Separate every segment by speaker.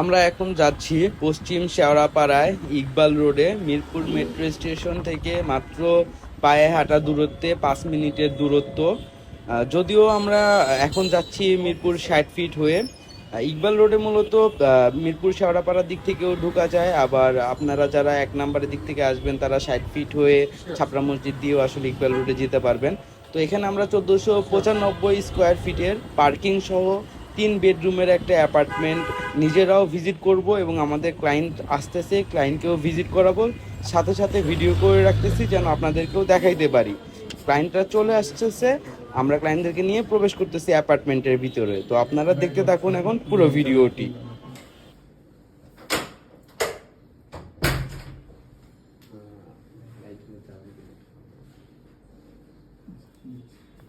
Speaker 1: আমরা এখন যাচ্ছি পশ্চিম শেওড়াপাড়ায় ইকবাল রোডে, মিরপুর মেট্রো স্টেশন থেকে মাত্র পায়ে হাঁটা দূরত্বে, পাঁচ মিনিটের দূরত্ব। যদিও আমরা এখন যাচ্ছি মিরপুর ষাট ফিট হয়ে। ইকবাল রোডে মূলত মিরপুর শেওড়াপাড়ার দিক থেকেও ঢোকা যায়। আবার আপনারা যারা এক নম্বরের দিক থেকে আসবেন, তারা ষাট ফিট হয়ে ছাপড়া মসজিদ দিয়েও আসলে ইকবাল রোডে যেতে পারবেন। তো এখানে আমরা চোদ্দোশো পঁচানব্বই স্কোয়ার ফিটের পার্কিং সহ তিন বেডরুমের একটা অ্যাপার্টমেন্ট নিজেরাও ভিজিট করব এবং আমাদের ক্লায়েন্ট আসতেছে, ক্লায়েন্টকেও ভিজিট করাবো। সাথে সাথে ভিডিও করে রাখতেছি যেন আপনাদেরকেও দেখাইতে পারি। ক্লায়েন্টরা চলে আসতেছে, আমরা ক্লায়েন্টদেরকে নিয়ে প্রবেশ করতেছি অ্যাপার্টমেন্টের ভিতরে। তো আপনারা দেখতে থাকুন এখন পুরো ভিডিওটি।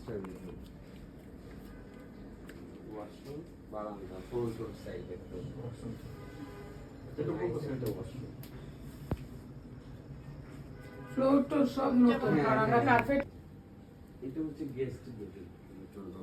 Speaker 2: মাস্টার
Speaker 1: বেডরুম ওয়াশরুম বারান্দা ফোর সাইড একটা
Speaker 2: এটা কোন সাইডে
Speaker 1: ওয়াশরুম
Speaker 3: ফ্লোর টোর সব নতুন আর আমরা। কার্পেট।
Speaker 1: এটা হচ্ছে গেস্ট বেডরুম জন্য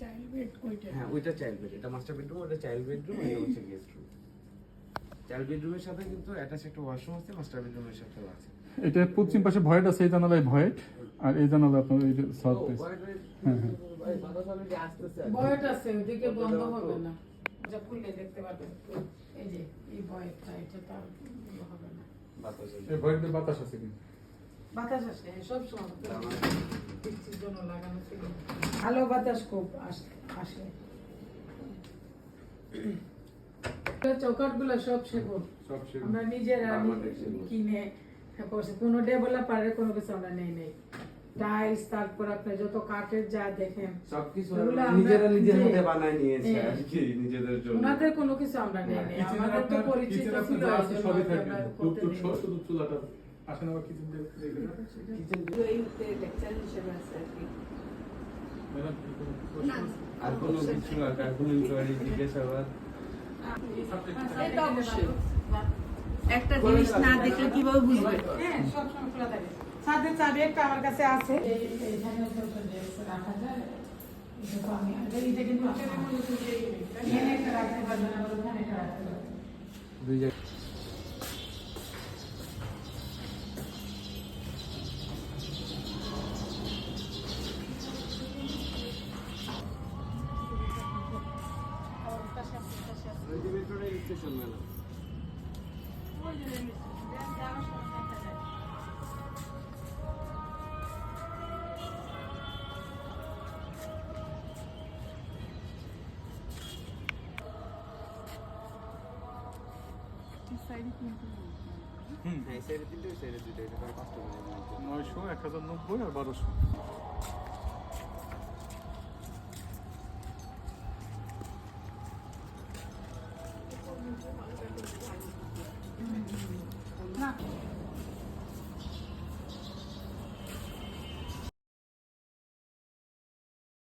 Speaker 3: চাইল্ড বেড কইটা
Speaker 1: হ্যাঁ ওইটা চাইল্ড বেড এটা মাস্টার বেডরুম ওটা চাইল্ড বেডরুম এটা হচ্ছে গেস্ট রুম। চাইল্ড বেডরুমের সাথে কিন্তু অ্যাটাচ একটা ওয়াশরুম আছে মাস্টার বেডরুমের সাথেও আছে
Speaker 2: এটা পশ্চিম পাশে ভয়েট আছে এই জানালায় ভয়েট আর এই জানালা আপনার এই যে সাউথ পেস হ্যাঁ, হ্যাঁ।
Speaker 3: বয়েট আছে ওদিকে বন্ধ হবে না। যা খুললে দেখতে পারবেন এই যে এই বয়েটটা এটা তার হবে না।
Speaker 2: এই ভয়েটের বাতাস আছে কিন্তু।
Speaker 3: বাতাস আসে সব সময় বৃষ্টির জন্য লাগানো ছিল। ভালো বাতাস খুব আসে চৌকাটগুলো সব সেগুন। আমরা নিজেরা কিনে করছি। কোনো ডেভেলপারের কোনো কিছু আমরা নেই নেই। টাইলস তারপর আপনি যত কাঠের যা দেখেন
Speaker 1: সবকিছু নিজেরা নিজের বানায় নিয়েছে
Speaker 3: হ্যাঁ।
Speaker 1: আর কি নিজেদের জন্য।
Speaker 3: ওনাদের কোনো কিছু আমরা নেই নেই আমাদের তো পরিচিত ছিল
Speaker 2: সবই
Speaker 3: আর
Speaker 2: থাকে। শুধু চুলাটা আসেন আবার কিচেন প্রশ্ন?
Speaker 1: আর কোনো কিছু আর আর কোনো ইনকোয়ারি জিজ্ঞাসাবাদ
Speaker 4: অবশ্যই। একটা জিনিস না দেখলে কীভাবে বুঝবে
Speaker 3: হ্যাঁ, সব সময় খোলা থাকে। ছাদের চাবি একটা আমার কাছে আছে। এই- এইখানে ছোট ড্রেস রাখা যায়। এটা তো আমি- এটা- এটা কিন্তু এখানে একটা রাখতে পারবেন, আবার ওখানে একটা রাখতে 最
Speaker 1: 力の部分。うん、セー
Speaker 2: ル
Speaker 1: ディルセールディルバル
Speaker 2: カストル。まあ、
Speaker 1: し
Speaker 2: ょうや、かざのぼや、バルシュ。